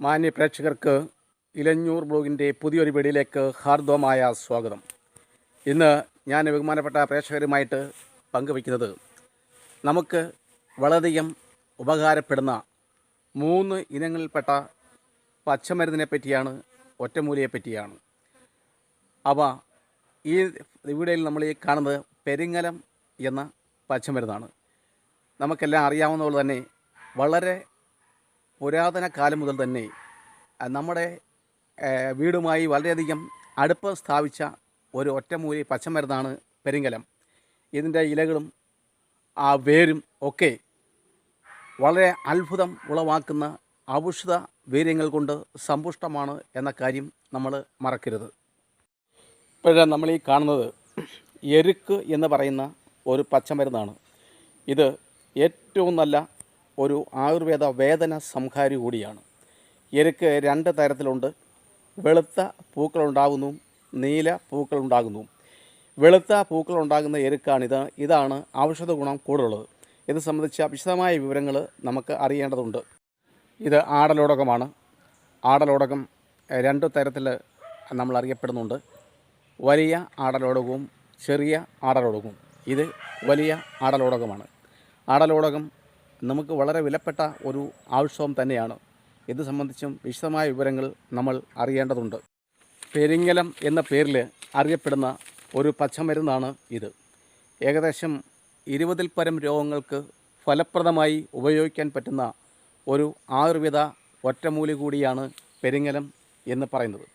മാന്യ പ്രേക്ഷകർക്ക് ഇലഞ്ഞൂർ ബ്ലോഗിന്റെ പുതിയൊരു വീഡിയോയിലേക്ക് ഹാർദവമായ സ്വാഗതം. ഇന്ന് ഞാൻ ബഹുമാനപ്പെട്ട പ്രേക്ഷകരുമായിട്ട് പങ്കുവയ്ക്കുന്നത് നമുക്ക് വളരെയധികം ഉപകാരപ്പെടുന്ന മൂന്ന് ഇനങ്ങളിൽപ്പെട്ട പച്ചമരുന്നിനെ പറ്റിയാണ് ഒറ്റമൂലിയെ പറ്റിയാണ്. അവ ഈ വീഡിയോയിൽ നമ്മൾ ഈ കാണുന്നത് പെരിങ്ങലം എന്ന പച്ചമരുന്നാണ്. നമുക്കെല്ലാം അറിയാവുന്ന പോലെ തന്നെ വളരെ പുരാതന കാലം മുതൽ തന്നെ നമ്മുടെ വീടുമായി വളരെയധികം അടുപ്പ് സ്ഥാപിച്ച ഒരു ഒറ്റമൂലി പച്ചമരുന്നാണ് പെരിങ്കലം ഇതിന്റെ ഇലകളും ആ വേരും ഒക്കെ വളരെ അത്ഭുതം ഉളവാക്കുന്ന ഔഷധ വീര്യങ്ങൾ കൊണ്ട് സമ്പുഷ്ടമാണ് എന്ന കാര്യം നമ്മൾ മറക്കരുത്. ഇപ്പോഴ നമ്മൾ ഈ കാണുന്നത് എരുക്ക് എന്ന് പറയുന്ന ഒരു പച്ചമരുന്നാണ്. ഇത് ഏറ്റവും നല്ല ഒരു ആയുർവേദ വേദന സംഹാരി കൂടിയാണ്. എരുക്ക് രണ്ട് തരത്തിലുണ്ട്. വെളുത്ത പൂക്കളുണ്ടാകുന്നു നീല പൂക്കളുണ്ടാകുന്നു. വെളുത്ത പൂക്കളുണ്ടാകുന്ന എരുക്കാണിത്. ഇതാണ് ഔഷധ ഗുണം കൂടുതലുള്ളത്. ഇത് സംബന്ധിച്ച വിശദമായ വിവരങ്ങൾ നമുക്ക് അറിയേണ്ടതുണ്ട്. ഇത് ആടലോടകമാണ്. ആടലോടകം രണ്ട് തരത്തിൽ നമ്മൾ അറിയപ്പെടുന്നുണ്ട്. വലിയ ആടലോടകവും ചെറിയ ആടലോടകവും. ഇത് വലിയ ആടലോടകമാണ്. ആടലോടകം നമുക്ക് വളരെ വിലപ്പെട്ട ഒരു ആവശ്യവും തന്നെയാണ്. ഇത് സംബന്ധിച്ചും വിശദമായ വിവരങ്ങൾ നമ്മൾ അറിയേണ്ടതുണ്ട്. പെരിങ്ങലം എന്ന പേരിൽ അറിയപ്പെടുന്ന ഒരു പച്ചമരുന്നാണ് ഇത്. ഏകദേശം ഇരുപതിൽ പരം രോഗങ്ങൾക്ക് ഫലപ്രദമായി ഉപയോഗിക്കാൻ പറ്റുന്ന ഒരു ആയുർവേദ ഒറ്റമൂലി കൂടിയാണ് പെരിങ്ങലം എന്ന് പറയുന്നത്.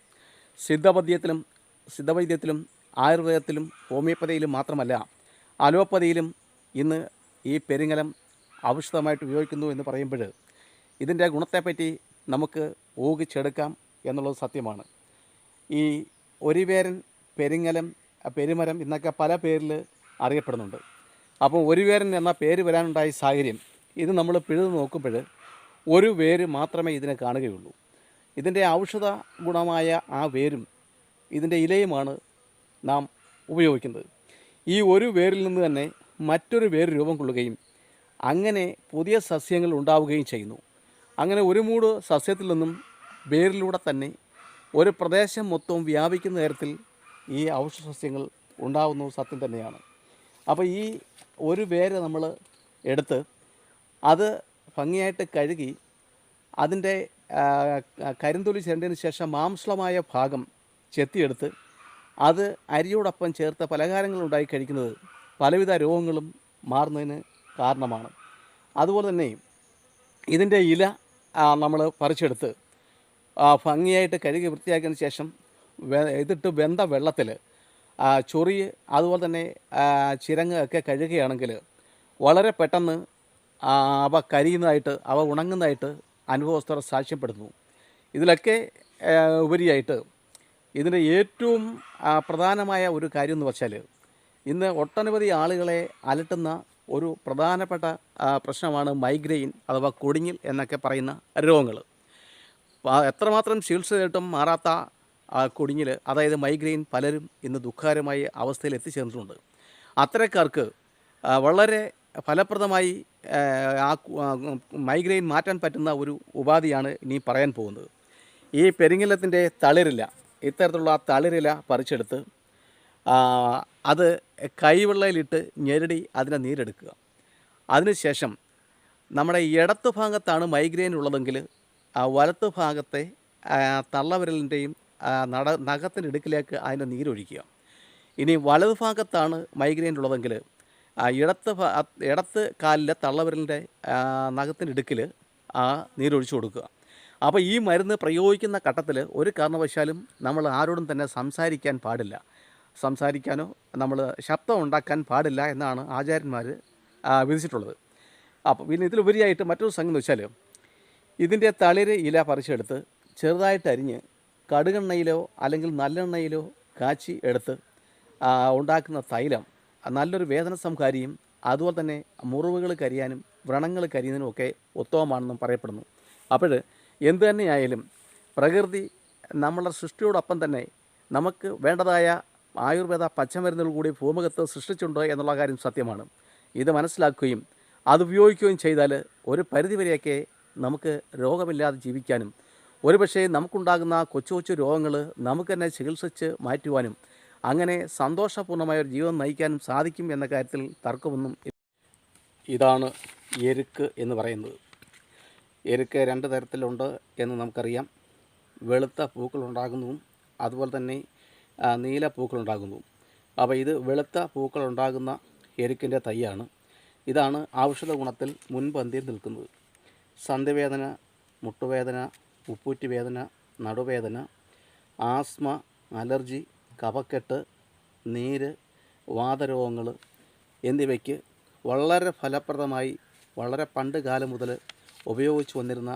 സിദ്ധപദ്യത്തിലും സിദ്ധവൈദ്യത്തിലും ആയുർവേദത്തിലും ഹോമിയോപ്പതിയിലും മാത്രമല്ല അലോപ്പതിയിലും ഇന്ന് ഈ പെരിങ്ങലം ഔഷധമായിട്ട് ഉപയോഗിക്കുന്നു എന്ന് പറയുമ്പോൾ ഇതിന്റെ ഗുണത്തെപ്പറ്റി നമുക്ക് ഊഹിച്ചെടുക്കാം എന്നുള്ളത് സത്യമാണ്. ഈ ഒരുവേരൻ പെരിങ്ങലം പെരുമരം എന്നൊക്കെ പല പേരിൽ അറിയപ്പെടുന്നുണ്ട്. അപ്പോൾ ഒരു ഒരുവേരൻ എന്ന പേര് വരാനുണ്ടായ സാഹചര്യം ഇത് നമ്മൾ പിഴുതു നോക്കുമ്പോൾ ഒരു വേര് മാത്രമേ ഇതിനെ കാണുകയുള്ളൂ. ഇതിന്റെ ഔഷധ ഗുണമായ ആ വേരും ഇതിന്റെ ഇലയുമാണ് നാം ഉപയോഗിക്കുന്നത്. ഈ ഒരു വേരിൽ നിന്ന് തന്നെ മറ്റൊരു വേര് രൂപം കൊള്ളുകയും അങ്ങനെ പുതിയ സസ്യങ്ങൾ ഉണ്ടാവുകയും ചെയ്യുന്നു. അങ്ങനെ ഒരു മൂട് സസ്യത്തിൽ നിന്നും വേരിലൂടെ തന്നെ ഒരു പ്രദേശം മൊത്തവും വ്യാപിക്കുന്ന തരത്തിൽ ഈ ഔഷധ സസ്യങ്ങൾ ഉണ്ടാവുന്നു സത്യം തന്നെയാണ്. അപ്പോൾ ഈ ഒരു വേര് നമ്മൾ എടുത്ത് അത് ഭംഗിയായിട്ട് കഴുകി അതിന്റെ കരിന്തൊലി ചേരേണ്ടതിന് ശേഷം മാംസളമായ ഭാഗം ചെത്തിയെടുത്ത് അത് അരിയോടൊപ്പം ചേർത്ത് പലഹാരങ്ങൾ ഉണ്ടായി കഴിക്കുന്നത് പലവിധ രോഗങ്ങളും മാറുന്നതിന് കാരണമാണ്. അതുപോലെ തന്നെ ഇതിന്റെ ഇല നമ്മൾ പറിച്ചെടുത്ത് ഭംഗിയായിട്ട് കഴുകി വൃത്തിയാക്കിയതിന് ശേഷം ഇതിട്ട് വെന്ത വെള്ളത്തിൽ ചൊറി അതുപോലെ തന്നെ ചിരങ്ങ് ഒക്കെ കഴുകുകയാണെങ്കിൽ വളരെ പെട്ടെന്ന് അവ കരിയുന്നതായിട്ട് അവ ഉണങ്ങുന്നതായിട്ട് അനുഭവസ്ഥർ സാക്ഷ്യപ്പെടുന്നു. ഇതിലൊക്കെ ഉപരിയായിട്ട് ഇതിന്റെ ഏറ്റവും പ്രധാനമായ ഒരു കാര്യം എന്ന് വെച്ചാൽ ഇന്ന് ഒട്ടനവധി ആളുകളെ അലട്ടുന്ന ഒരു പ്രധാനപ്പെട്ട പ്രശ്നമാണ് മൈഗ്രെയിൻ അഥവാ കൊടിഞ്ഞിൽ എന്നൊക്കെ പറയുന്ന രോഗങ്ങൾ. എത്രമാത്രം ചികിത്സ ചെയ്തിട്ടും മാറാത്ത കൊടിഞ്ഞിൽ അതായത് മൈഗ്രെയിൻ പലരും ഇന്ന് ദുഃഖകരമായ അവസ്ഥയിൽ എത്തിച്ചേർന്നിട്ടുണ്ട്. അത്തരക്കാർക്ക് വളരെ ഫലപ്രദമായി ആ, മൈഗ്രെയിൻ മാറ്റാൻ പറ്റുന്ന ഒരു ഉപാധിയാണ് ഇനി പറയാൻ പോകുന്നത്. ഈ പെരിങ്ങലത്തിന്റെ തളിരില ഇത്തരത്തിലുള്ള തളിരില പറിച്ചെടുത്ത് അത് കൈവെള്ളയിലിട്ട് ഞെരടി അതിനെ നീരെടുക്കുക. അതിനുശേഷം നമ്മുടെ ഇടത്ത് ഭാഗത്താണ് മൈഗ്രെയിൻ ഉള്ളതെങ്കിൽ വലത്ത് ഭാഗത്തെ തള്ളവിരലിന്റെയും നട നഖത്തിന്റെ ഇടുക്കിലേക്ക് അതിന്റെ നീരൊഴിക്കുക. ഇനി വലത് ഭാഗത്താണ് മൈഗ്രെയിൻ ഉള്ളതെങ്കിൽ ഇടത്ത് ഇടത്ത് കാലിലെ തള്ളവിരലിന്റെ നഖത്തിന്റെ ഇടുക്കിൽ ആ നീരൊഴിച്ചു കൊടുക്കുക. അപ്പോൾ ഈ മരുന്ന് പ്രയോഗിക്കുന്ന ഘട്ടത്തിൽ ഒരു കാരണവശാലും നമ്മൾ ആരോടും തന്നെ സംസാരിക്കാൻ പാടില്ല. സംസാരിക്കാനോ നമ്മൾ ശബ്ദം ഉണ്ടാക്കാൻ പാടില്ല എന്നാണ് ആചാര്യന്മാർ വിധിച്ചിട്ടുള്ളത്. അപ്പോൾ പിന്നെ ഇതിലുപരിയായിട്ട് മറ്റൊരു സംഗതി എന്ന് വെച്ചാൽ ഇതിന്റെ തളിര് ഇല പറിച്ചെടുത്ത് ചെറുതായിട്ട് അരിഞ്ഞ് കടുകെണ്ണയിലോ അല്ലെങ്കിൽ നല്ലെണ്ണയിലോ കാച്ചി എടുത്ത് ഉണ്ടാക്കുന്ന തൈലം നല്ലൊരു വേദന സംഹാരിയും അതുപോലെ തന്നെ മുറിവുകൾ കരിയാനും വ്രണങ്ങൾ കരിയുന്നതിനും ഒക്കെ ഉത്തമമാണെന്നും പറയപ്പെടുന്നു. അപ്പോൾ എന്ത് തന്നെയായാലും പ്രകൃതി നമ്മളുടെ സൃഷ്ടിയോടൊപ്പം തന്നെ നമുക്ക് വേണ്ടതായ ആയുർവേദ പച്ചമരുന്നുകൾ കൂടി ഭൂമുഖത്ത് സൃഷ്ടിച്ചിട്ടുണ്ട് എന്നുള്ള കാര്യം സത്യമാണ്. ഇത് മനസ്സിലാക്കുകയും അത് ഉപയോഗിക്കുകയും ചെയ്താൽ ഒരു പരിധിവരെയൊക്കെ നമുക്ക് രോഗമില്ലാതെ ജീവിക്കാനും ഒരുപക്ഷേ നമുക്കുണ്ടാകുന്ന കൊച്ചു കൊച്ചു രോഗങ്ങൾ നമുക്ക് തന്നെ ചികിത്സിച്ച് മാറ്റുവാനും അങ്ങനെ സന്തോഷപൂർണമായ ഒരു ജീവിതം നയിക്കാനും സാധിക്കും എന്ന കാര്യത്തിൽ തർക്കമൊന്നും. ഇതാണ് എരുക്ക് എന്ന് പറയുന്നത്. എരുക്ക് രണ്ട് തരത്തിലുണ്ട് എന്ന് നമുക്കറിയാം. വെളുത്ത പൂക്കളുണ്ടാകുന്നതും അതുപോലെ തന്നെ നീല പൂക്കളുണ്ടാകുന്നതും അപ്പോൾ ഇത് വെളുത്ത പൂക്കൾ ഉണ്ടാകുന്ന എരുക്കിന്റെ തൈയാണ്. ഇതാണ് ഔഷധ ഗുണത്തിൽ മുൻപന്തിയിൽ നിൽക്കുന്നത്. സന്ധിവേദന മുട്ടുവേദന ഉപ്പൂറ്റി വേദന നടുവേദന ആസ്മ അലർജി കഫക്കെട്ട് നീര് വാതരോഗങ്ങൾ എന്നിവയ്ക്ക് വളരെ ഫലപ്രദമായി വളരെ പണ്ട് കാലം മുതൽ ഉപയോഗിച്ചു വന്നിരുന്ന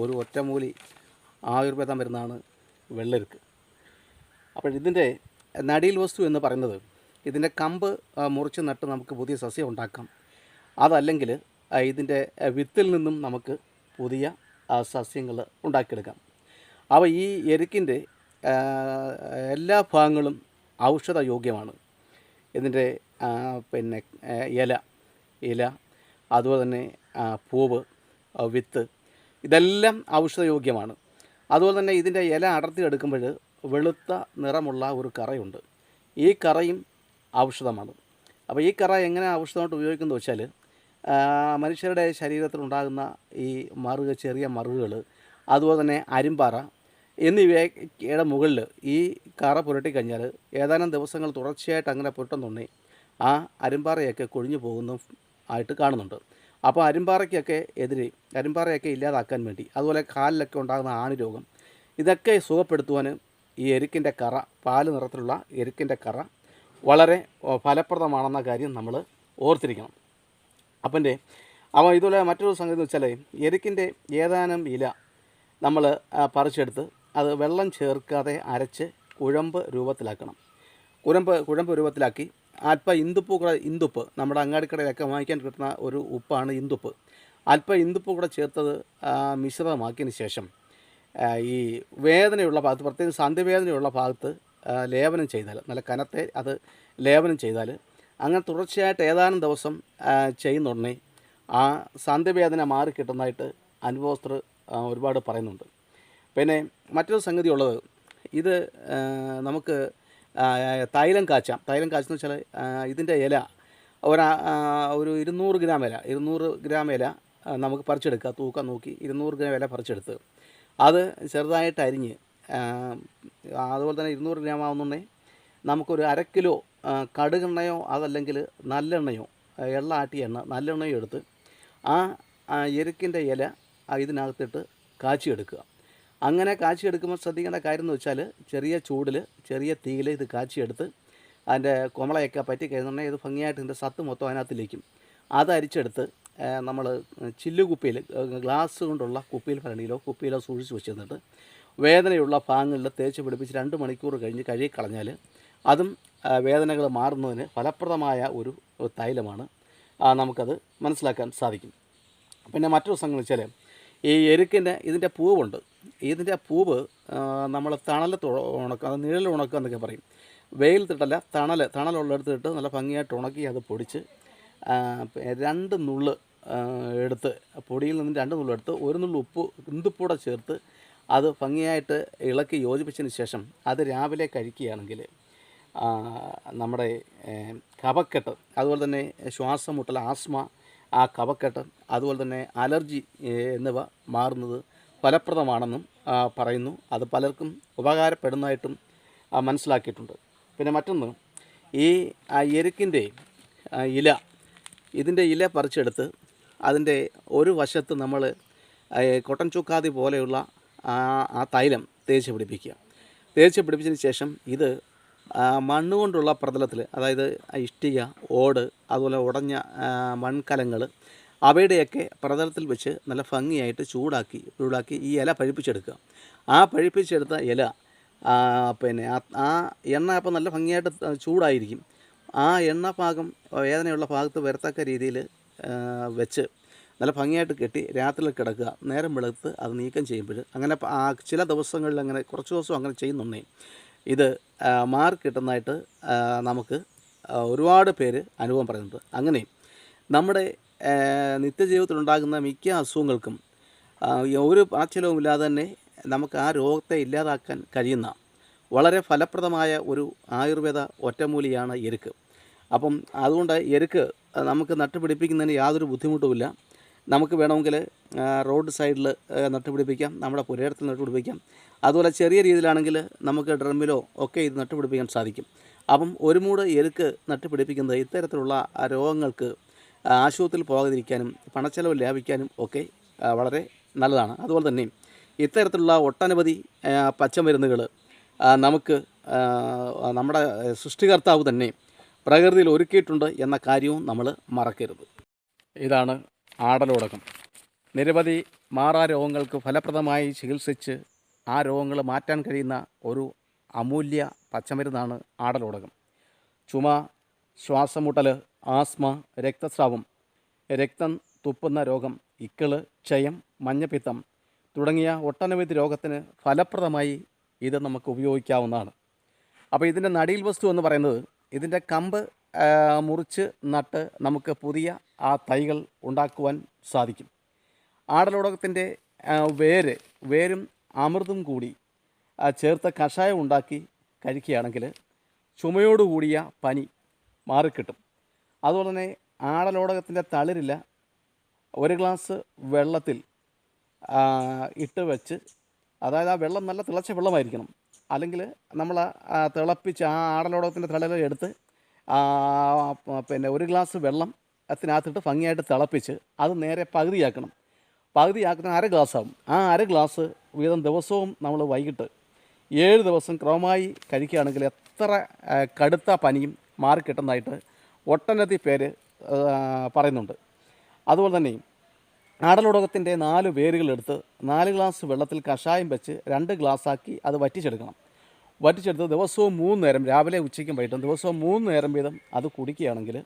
ഒരു ഒറ്റമൂലി ആയുർവേദം വരുന്നതാണ് വെള്ളരിക്ക്. അപ്പോൾ ഇതിന്റെ നടീൽ വസ്തു എന്ന് പറയുന്നത് ഇതിന്റെ കമ്പ് മുറിച്ച് നട്ട് നമുക്ക് പുതിയ സസ്യം ഉണ്ടാക്കാം. അതല്ലെങ്കിൽ ഇതിന്റെ വിത്തിൽ നിന്നും നമുക്ക് പുതിയ സസ്യങ്ങൾ ഉണ്ടാക്കിയെടുക്കാം. അപ്പോൾ ഈ എരുക്കിന്റെ എല്ലാ ഭാഗങ്ങളും ഔഷധ യോഗ്യമാണ് ഇതിന്റെ പിന്നെ ഇല ഇല അതുപോലെ തന്നെ പൂവ് വിത്ത് ഇതെല്ലാം ഔഷധയോഗ്യമാണ്. അതുപോലെ തന്നെ ഇതിന്റെ ഇല അടർത്തി എടുക്കുമ്പോൾ വെളുത്ത നിറമുള്ള ഒരു കറയുണ്ട്. ഈ കറയും ഔഷധമാണ്. അപ്പോൾ ഈ കറ എങ്ങനെ ഔഷധമായിട്ട് ഉപയോഗിക്കുന്നത് വെച്ചാൽ മനുഷ്യരുടെ ശരീരത്തിലുണ്ടാകുന്ന ഈ മറുക ചെറിയ മറുകുകൾ അതുപോലെ തന്നെ അരിമ്പാറ എന്നിവയുടെ മുകളിൽ ഈ കറ പുരട്ടിക്കഴിഞ്ഞാൽ ഏതാനും ദിവസങ്ങൾ തുടർച്ചയായിട്ട് അങ്ങനെ പുരട്ടുന്നുണ്ടെ ആ അരിമ്പാറയൊക്കെ കൊഴിഞ്ഞു പോകുന്നു ആയിട്ട് കാണുന്നുണ്ട്. അപ്പോൾ അരിമ്പാറയ്ക്കൊക്കെ എതിരെ അരിമ്പാറയൊക്കെ ഇല്ലാതാക്കാൻ വേണ്ടി അതുപോലെ കാലിലൊക്കെ ഉണ്ടാകുന്ന ആണി രോഗം ഇതൊക്കെ സുഖപ്പെടുത്തുവാൻ ഈ എരുക്കിന്റെ കറ പാൽ നിറത്തിലുള്ള എരുക്കിന്റെ കറ വളരെ ഫലപ്രദമാണെന്ന കാര്യം നമ്മൾ ഓർത്തിരിക്കണം. അപ്പന്റെ അപ്പോൾ ഇതുപോലെ മറ്റൊരു സംഗതി എന്ന് വെച്ചാൽ എരുക്കിന്റെ ഏതാനും ഇല നമ്മൾ പറിച്ചെടുത്ത് അത് വെള്ളം ചേർക്കാതെ അരച്ച് കുഴമ്പ് രൂപത്തിലാക്കണം. കുഴമ്പ് കുഴമ്പ് രൂപത്തിലാക്കി അല്പം ഇന്ദുപ്പ് കൂടെ ഇന്ദുപ്പ് നമ്മുടെ അങ്ങാടിക്കടയിലൊക്കെ വാങ്ങിക്കാൻ കിട്ടുന്ന ഒരു ഉപ്പാണ് ഇന്ദുപ്പ്. അല്പം ഇന്ദുപ്പ് കൂടെ ചേർത്തത് മിശ്രിതമാക്കിയതിന് ശേഷം ഈ വേദനയുള്ള ഭാഗത്ത് പ്രത്യേകിച്ച് സന്ധിവേദനയുള്ള ഭാഗത്ത് ലേപനം ചെയ്താൽ നല്ല കനത്തെ അത് ലേപനം ചെയ്താൽ അങ്ങനെ തുടർച്ചയായിട്ട് ഏതാനും ദിവസം ചെയ്യുന്നുണ്ടെങ്കിൽ ആ സന്ധിവേദന മാറി കിട്ടുന്നതായിട്ട് അനുഭവസ്ഥർ ഒരുപാട് പറയുന്നുണ്ട്. പിന്നെ മറ്റൊരു സംഗതി ഉള്ളത് ഇത് നമുക്ക് തൈലം കാച്ചാം. തൈലം കാച്ചെന്ന് വെച്ചാൽ ഇതിന്റെ ഇല ഒരു ഒരു ഇരുന്നൂറ് ഗ്രാം ഇല ഇരുന്നൂറ് ഗ്രാം ഇല നമുക്ക് പറിച്ചെടുക്കുക തൂക്കം നോക്കി ഇരുന്നൂറ് ഗ്രാം ഇല പറിച്ചെടുത്ത് അത് ചെറുതായിട്ട് അരിഞ്ഞ് അതുപോലെ തന്നെ ഇരുന്നൂറ് ഗ്രാം ആവുന്നുണ്ടെങ്കിൽ നമുക്കൊരു അര കിലോ കടുകെണ്ണയോ അതല്ലെങ്കിൽ നല്ലെണ്ണയോ എള്ള ആട്ടിയ എണ്ണ നല്ലെണ്ണയോ എടുത്ത് ആ എരുക്കിന്റെ ഇല ഇതിനകത്തിട്ട് കാച്ചിയെടുക്കുക. അങ്ങനെ കാച്ചിയെടുക്കുമ്പോൾ ശ്രദ്ധിക്കേണ്ട കാര്യം എന്ന് വെച്ചാൽ ചെറിയ ചൂടിൽ ചെറിയ തീയിൽ ഇത് കാച്ചിയെടുത്ത് അതിന്റെ കുമളയൊക്കെ പറ്റി കഴിഞ്ഞിട്ടുണ്ടെങ്കിൽ ഇത് ഭംഗിയായിട്ട് ഇതിന്റെ സത്ത് മൊത്തം അതിനകത്തിലേക്കും അത് അരിച്ചെടുത്ത് നമ്മൾ ചില്ലു കുപ്പിയിൽ ഗ്ലാസ് കൊണ്ടുള്ള കുപ്പിയിൽ ഭരണിയിലോ കുപ്പിയിലോ സൂക്ഷിച്ച് വെച്ചിരുന്നിട്ട് വേദനയുള്ള ഭാഗങ്ങളിൽ തേച്ച് പിടിപ്പിച്ച് രണ്ട് മണിക്കൂർ കഴിഞ്ഞ് കഴുകി കളഞ്ഞാൽ അതും വേദനകൾ മാറുന്നതിന് ഫലപ്രദമായ ഒരു തൈലമാണ്. നമുക്കത് മനസ്സിലാക്കാൻ സാധിക്കും. പിന്നെ മറ്റൊരു സംഘം വെച്ചാൽ ഈ എരുക്കിന്റെ ഇതിന്റെ പൂവുണ്ട്. ഇതിന്റെ പൂവ് നമ്മൾ തണലത്ത് ഉണ- ഉണക്കുക അത് നിഴൽ ഉണക്കുക എന്നൊക്കെ പറയും. വെയിലത്തിട്ടല്ല തണൽ തണലുള്ളിടത്തിട്ട് നല്ല ഭംഗിയായിട്ട് ഉണക്കി അത് പൊടിച്ച് രണ്ട് നുള്ള് എടുത്ത് പൊടിയിൽ നിന്ന് രണ്ട് നുള്ളു എടുത്ത് ഒരു നുള്ളു ഉപ്പ് ഇന്തുപ്പൂടെ ചേർത്ത് അത് ഭംഗിയായിട്ട് ഇളക്കി യോജിപ്പിച്ചതിന് ശേഷം അത് രാവിലെ കഴിക്കുകയാണെങ്കിൽ നമ്മുടെ കഫക്കെട്ട് അതുപോലെ തന്നെ ശ്വാസം മുട്ടൽ ആസ്മ ആ കഫക്കെട്ട് അതുപോലെ തന്നെ അലർജി എന്നിവ മാറുന്നത് ഫലപ്രദമാണെന്നും പറയുന്നു. അത് പലർക്കും ഉപകാരപ്പെടുന്നതായിട്ടും മനസ്സിലാക്കിയിട്ടുണ്ട്. പിന്നെ മറ്റൊന്ന് ഈ എരുക്കിന്റെ ഇല ഇതിന്റെ ഇല പറിച്ചെടുത്ത് അതിന്റെ ഒരു വശത്ത് നമ്മൾ കൊട്ടൻ ചുക്കാതി പോലെയുള്ള ആ തൈലം തേച്ച് പിടിപ്പിക്കുക. തേച്ച് പിടിപ്പിച്ചതിന് ശേഷം ഇത് മണ്ണ് കൊണ്ടുള്ള പ്രതലത്തിൽ അതായത് ഇഷ്ടിക ഓട് അതുപോലെ ഉടഞ്ഞ മൺകലങ്ങൾ അവയുടെയൊക്കെ പ്രതലത്തിൽ വെച്ച് നല്ല ഭംഗിയായിട്ട് ചൂടാക്കി ചൂടാക്കി ഈ ഇല പഴിപ്പിച്ചെടുക്കുക. ആ പഴിപ്പിച്ചെടുത്ത ഇല പിന്നെ ആ ആ എണ്ണ അപ്പോൾ നല്ല ഭംഗിയായിട്ട് ചൂടായിരിക്കും. ആ എണ്ണ ഭാഗം വേദനയുള്ള ഭാഗത്ത് വരത്തക്ക രീതിയിൽ വെച്ച് നല്ല ഭംഗിയായിട്ട് കെട്ടി രാത്രിയിൽ കിടക്കുക. നേരം വെളുത്ത് അത് നീക്കം ചെയ്യുമ്പോൾ അങ്ങനെ ചില ദിവസങ്ങളിൽ അങ്ങനെ കുറച്ച് ദിവസം അങ്ങനെ ചെയ്യുന്നുണ്ടേ. ഇത് മാർക്ക് കിട്ടുന്നതായിട്ട് നമുക്ക് ഒരുപാട് പേര് അനുഭവം പറയുന്നുണ്ട്. അങ്ങനെ നമ്മുടെ നിത്യജീവിതത്തിലുണ്ടാകുന്ന മിക്ക അസുഖങ്ങൾക്കും ഒരു പാച്ചിലവും ഇല്ലാതെ തന്നെ നമുക്ക് ആ രോഗത്തെ ഇല്ലാതാക്കാൻ കഴിയുന്ന വളരെ ഫലപ്രദമായ ഒരു ആയുർവേദ ഒറ്റമൂലിയാണ് എരുക്ക്. അപ്പം അതുകൊണ്ട് എരുക്ക് നമുക്ക് നട്ടുപിടിപ്പിക്കുന്നതിന് യാതൊരു ബുദ്ധിമുട്ടുമില്ല. നമുക്ക് വേണമെങ്കിൽ റോഡ് സൈഡിൽ നട്ടുപിടിപ്പിക്കാം നമ്മുടെ പുരയിടത്തിൽ നട്ടുപിടിപ്പിക്കാം. അതുപോലെ ചെറിയ രീതിയിലാണെങ്കിൽ നമുക്ക് ഡ്രമ്മിലോ ഒക്കെ ഇത് നട്ടുപിടിപ്പിക്കാൻ സാധിക്കും. അപ്പം ഒരു മൂട് എരുക്ക് നട്ടുപിടിപ്പിക്കുന്നത് ഇത്തരത്തിലുള്ള രോഗങ്ങൾക്ക് ആശുപത്രിയിൽ പോകാതിരിക്കാനും പണച്ചെലവ് ലാഭിക്കാനും ഒക്കെ വളരെ നല്ലതാണ്. അതുപോലെ തന്നെ ഇത്തരത്തിലുള്ള ഒട്ടനവധി പച്ചമരുന്നുകൾ നമുക്ക് നമ്മുടെ സൃഷ്ടികർത്താവ് തന്നെ പ്രകൃതിയിൽ ഒരുക്കിയിട്ടുണ്ട് എന്ന കാര്യവും നമ്മൾ മറക്കരുത്. ഇതാണ് ആടലോടകം. നിരവധി മാറാ രോഗങ്ങൾക്ക് ഫലപ്രദമായി ചികിത്സിച്ച് ആ രോഗങ്ങൾ മാറ്റാൻ കഴിയുന്ന ഒരു അമൂല്യ പച്ചമരുന്നാണ് ആടലോടകം. ചുമ ശ്വാസമുട്ടൽ ആസ്മ രക്തസ്രാവം രക്തം തുപ്പുന്ന രോഗം ഇക്കിൾ ക്ഷയം മഞ്ഞപ്പിത്തം തുടങ്ങിയ ഒട്ടനവധി രോഗത്തിന് ഫലപ്രദമായി ഇത് നമുക്ക് ഉപയോഗിക്കാവുന്നതാണ്. അപ്പോൾ ഇതിന്റെ നടിയിൽ വസ്തു എന്ന് പറയുന്നത് ഇതിന്റെ കമ്പ് മുറിച്ച് നട്ട് നമുക്ക് പുതിയ ആ തൈകൾ ഉണ്ടാക്കുവാൻ സാധിക്കും. ആടലോടകത്തിന്റെ വേര് വേരും അമൃതും കൂടി ചേർത്ത കഷായം ഉണ്ടാക്കി കഴിക്കുകയാണെങ്കിൽ ചുമയോടുകൂടിയ പനി മാറിക്കിട്ടും. അതുപോലെ തന്നെ ആടലോടകത്തിന്റെ തളിരില്ല ഒരു ഗ്ലാസ് വെള്ളത്തിൽ ഇട്ട് വെച്ച് അതായത് ആ വെള്ളം നല്ല തിളച്ച വെള്ളമായിരിക്കണം. അല്ലെങ്കിൽ നമ്മൾ തിളപ്പിച്ച് ആ ആടലോടകത്തിന്റെ തിളകൾ എടുത്ത് പിന്നെ ഒരു ഗ്ലാസ് വെള്ളം അതിനകത്തിട്ട് ഭംഗിയായിട്ട് തിളപ്പിച്ച് അത് നേരെ പകുതിയാക്കണം. പകുതിയാക്കുന്ന അര ഗ്ലാസ് ആവും ആ അര ഗ്ലാസ് വീതം ദിവസവും നമ്മൾ വൈകിട്ട് ഏഴ് ദിവസം ക്രമമായി കഴിക്കുകയാണെങ്കിൽ എത്ര കടുത്ത പനിയും മാറിക്കിട്ടുന്നതായിട്ട് ഒട്ടനവധി പേര് പറയുന്നുണ്ട്. അതുപോലെ തന്നെ ആടലോടകത്തിന്റെ നാല് വേരുകളെടുത്ത് നാല് ഗ്ലാസ് വെള്ളത്തിൽ കഷായം വെച്ച് രണ്ട് ഗ്ലാസ്സാക്കി അത് വറ്റിച്ചെടുക്കണം. വറ്റിച്ചെടുത്ത് ദിവസവും മൂന്ന് നേരം രാവിലെ ഉച്ചയ്ക്കും വൈകിട്ടും ദിവസവും മൂന്ന് നേരം വീതം അത് കുടിക്കുകയാണെങ്കിൽ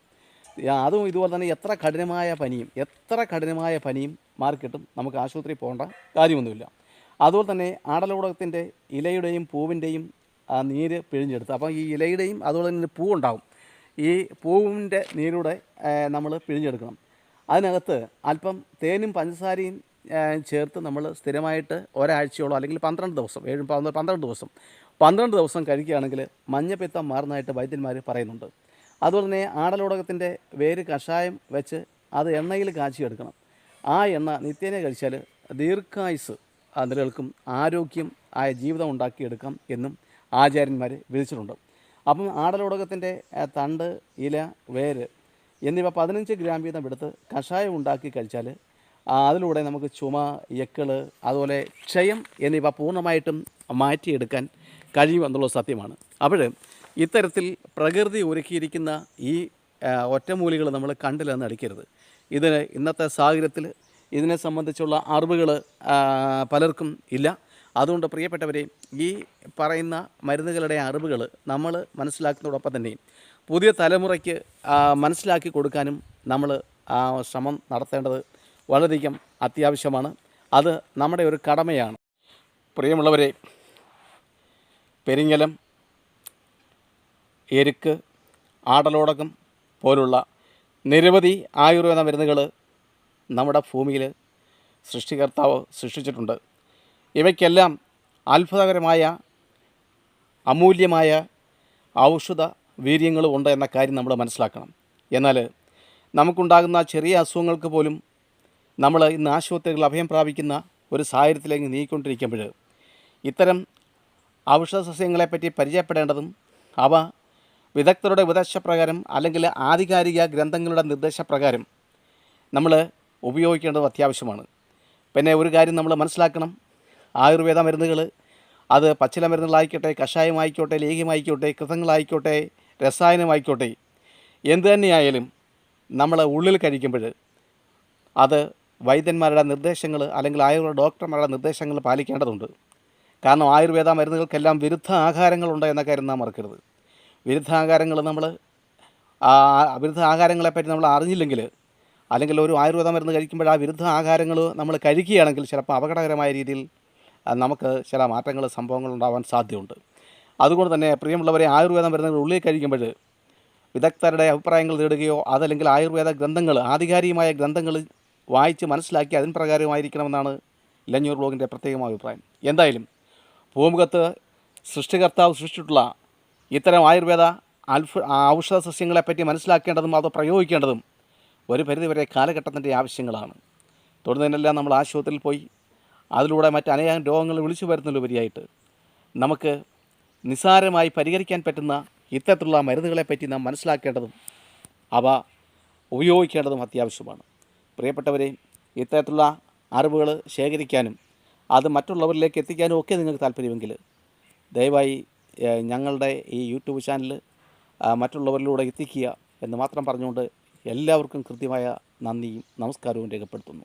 അതും ഇതുപോലെ തന്നെ എത്ര കഠിനമായ പനിയും എത്ര കഠിനമായ പനിയും മാറിക്കിട്ടും നമുക്ക് ആശുപത്രിയിൽ പോകേണ്ട കാര്യമൊന്നുമില്ല. അതുപോലെ തന്നെ ആടലോടകത്തിന്റെ ഇലയുടെയും പൂവിന്റെയും നീര് പിഴിഞ്ഞെടുത്ത് അപ്പോൾ ഈ ഇലയുടെയും അതുപോലെ തന്നെ പൂവുണ്ടാവും. ഈ പൂവിന്റെ നീരൂടെ നമ്മൾ പിഴിഞ്ഞെടുക്കണം. അതിനകത്ത് അല്പം തേനും പഞ്ചസാരയും ചേർത്ത് നമ്മൾ സ്ഥിരമായിട്ട് ഒരാഴ്ചയോളം അല്ലെങ്കിൽ പന്ത്രണ്ട് ദിവസം ഏഴ് പന്ത്ര- പന്ത്രണ്ട് ദിവസം പന്ത്രണ്ട് ദിവസം കഴിക്കുകയാണെങ്കിൽ മഞ്ഞപ്പിത്തം മാറുന്നതായിട്ട് വൈദ്യന്മാർ പറയുന്നുണ്ട്. അതുപോലെ തന്നെ ആടലോടകത്തിന്റെ വേര് കഷായം വെച്ച് അത് എണ്ണയിൽ കാച്ചിയെടുക്കണം. ആ എണ്ണ നിത്യേന കഴിച്ചാൽ ദീർഘായുസ് നിലനിൽക്കും ആരോഗ്യം ആയ ജീവിതം ഉണ്ടാക്കിയെടുക്കാം എന്നും ആചാര്യന്മാർ വിധിച്ചിട്ടുണ്ട്. അപ്പം ആടലോടകത്തിന്റെ തണ്ട് ഇല വേര് എന്നിവ പതിനഞ്ച് ഗ്രാം വീതം എടുത്ത് കഷായം ഉണ്ടാക്കി കഴിച്ചാൽ അതിലൂടെ നമുക്ക് ചുമ എക്കൾ അതുപോലെ ക്ഷയം എന്നിവ പൂർണമായിട്ടും മാറ്റിയെടുക്കാൻ കഴിയുമെന്നുള്ള സത്യമാണ്. അപ്പോൾ ഇത്തരത്തിൽ പ്രകൃതി ഒരുക്കിയിരിക്കുന്ന ഈ ഒറ്റമൂലികൾ നമ്മൾ കണ്ടില്ലെന്ന് അടിക്കരുത് ഇതിന് ഇന്നത്തെ സാഹചര്യത്തിൽ ഇതിനെ സംബന്ധിച്ചുള്ള അറിവുകൾ പലർക്കും ഇല്ല. അതുകൊണ്ട് പ്രിയപ്പെട്ടവരെ ഈ പറയുന്ന മരുന്നുകളുടെ അറിവുകൾ നമ്മൾ മനസ്സിലാക്കുന്നതോടൊപ്പം തന്നെ പുതിയ തലമുറയ്ക്ക് മനസ്സിലാക്കി കൊടുക്കാനും നമ്മൾ ആ ശ്രമം നടത്തേണ്ടത് വളരെയധികം അത്യാവശ്യമാണ്. അത് നമ്മുടെ ഒരു കടമയാണ്. പ്രിയമുള്ളവരെ പെരിങ്ങലം എരുക്ക് ആടലോടകം പോലുള്ള നിരവധി ആയുർവേദ മരുന്നുകൾ നമ്മുടെ ഭൂമിയിൽ സൃഷ്ടികർത്താവ് സൃഷ്ടിച്ചിട്ടുണ്ട്. ഇവയ്ക്കെല്ലാം അത്ഭുതകരമായ അമൂല്യമായ ഔഷധ വീര്യങ്ങളും ഉണ്ട് എന്ന കാര്യം നമ്മൾ മനസ്സിലാക്കണം. എന്നാൽ നമുക്കുണ്ടാകുന്ന ചെറിയ അസുഖങ്ങൾക്ക് പോലും നമ്മൾ ഇന്ന് ആശുപത്രികളിൽ അഭയം പ്രാപിക്കുന്ന ഒരു സാഹചര്യത്തിലേക്ക് നീങ്ങിക്കൊണ്ടിരിക്കുമ്പോൾ ഇത്തരം ഔഷധ സസ്യങ്ങളെപ്പറ്റി പരിചയപ്പെടേണ്ടതും അവ വിദഗ്ധരുടെ ഉപദേശപ്രകാരം അല്ലെങ്കിൽ ആധികാരിക ഗ്രന്ഥങ്ങളുടെ നിർദ്ദേശപ്രകാരം നമ്മൾ ഉപയോഗിക്കേണ്ടത് അത്യാവശ്യമാണ്. പിന്നെ ഒരു കാര്യം നമ്മൾ മനസ്സിലാക്കണം. ആയുർവേദ മരുന്നുകൾ അത് പച്ചില മരുന്നുകളായിക്കോട്ടെ കഷായമായിക്കോട്ടെ ലേഹ്യമായിക്കോട്ടെ കൃതങ്ങളായിക്കോട്ടെ രസായനമായിക്കോട്ടെ. എന്ത് തന്നെയായാലും നമ്മൾ ഉള്ളിൽ കഴിക്കുമ്പോൾ അത് വൈദ്യന്മാരുടെ നിർദ്ദേശങ്ങൾ അല്ലെങ്കിൽ ആയുർവേദ ഡോക്ടർമാരുടെ നിർദ്ദേശങ്ങൾ പാലിക്കേണ്ടതുണ്ട്. കാരണം ആയുർവേദ മരുന്നുകൾക്കെല്ലാം വിരുദ്ധ ആഹാരങ്ങളുണ്ട് എന്ന കാര്യം നാം മറക്കരുത്. വിരുദ്ധ ആഹാരങ്ങൾ നമ്മൾ വിരുദ്ധ ആഹാരങ്ങളെപ്പറ്റി നമ്മൾ അറിഞ്ഞില്ലെങ്കിൽ അല്ലെങ്കിൽ ഒരു ആയുർവേദ മരുന്ന് കഴിക്കുമ്പോൾ ആ വിരുദ്ധ ആഹാരങ്ങൾ നമ്മൾ കഴിക്കുകയാണെങ്കിൽ ചിലപ്പോൾ അപകടകരമായ രീതിയിൽ നമുക്ക് ചില മാറ്റങ്ങൾ സംഭവങ്ങൾ ഉണ്ടാവാൻ സാധ്യതയുണ്ട്. അതുകൊണ്ട് തന്നെ പ്രിയമുള്ളവരെ ആയുർവേദ മരുന്നുകൾ ഉള്ളിൽ കഴിക്കുമ്പോൾ വിദഗ്ധരുടെ അഭിപ്രായങ്ങൾ തേടുകയോ അതല്ലെങ്കിൽ ആയുർവേദ ഗ്രന്ഥങ്ങൾ ആധികാരികമായ ഗ്രന്ഥങ്ങൾ വായിച്ച് മനസ്സിലാക്കി അതിന് പ്രകാരമായിരിക്കണമെന്നാണ് ഇലഞ്ഞൂർ ബ്ലോഗിന്റെ പ്രത്യേകമായ അഭിപ്രായം. എന്തായാലും ഭൂമുഖത്ത് സൃഷ്ടികർത്താവ് സൃഷ്ടിച്ചിട്ടുള്ള ഇത്തരം ആയുർവേദ അൽഫ ഔഷധ സസ്യങ്ങളെപ്പറ്റി മനസ്സിലാക്കേണ്ടതും അത് പ്രയോഗിക്കേണ്ടതും ഒരു പരിധിവരെ കാലഘട്ടത്തിന്റെ ആവശ്യങ്ങളാണ്. തുടർന്നതിനെല്ലാം നമ്മൾ ആശുപത്രിയിൽ പോയി അതിലൂടെ മറ്റനേകം രോഗങ്ങൾ വിളിച്ചു വരുന്നതിലുപരിയായിട്ട് നമുക്ക് നിസ്സാരമായി പരിഹരിക്കാൻ പറ്റുന്ന ഇത്തരത്തിലുള്ള മരുന്നുകളെപ്പറ്റി നാം മനസ്സിലാക്കേണ്ടതും അവ ഉപയോഗിക്കേണ്ടതും അത്യാവശ്യമാണ്. പ്രിയപ്പെട്ടവരെ ഇത്തരത്തിലുള്ള അറിവുകൾ ശേഖരിക്കാനും അത് മറ്റുള്ളവരിലേക്ക് എത്തിക്കാനും ഒക്കെ നിങ്ങൾക്ക് താല്പര്യമെങ്കിൽ ദയവായി ഞങ്ങളുടെ ഈ യൂട്യൂബ് ചാനൽ മറ്റുള്ളവരിലൂടെ എത്തിക്കുക എന്ന് മാത്രം പറഞ്ഞുകൊണ്ട് എല്ലാവർക്കും കൃത്യമായ നന്ദിയും നമസ്കാരവും രേഖപ്പെടുത്തുന്നു.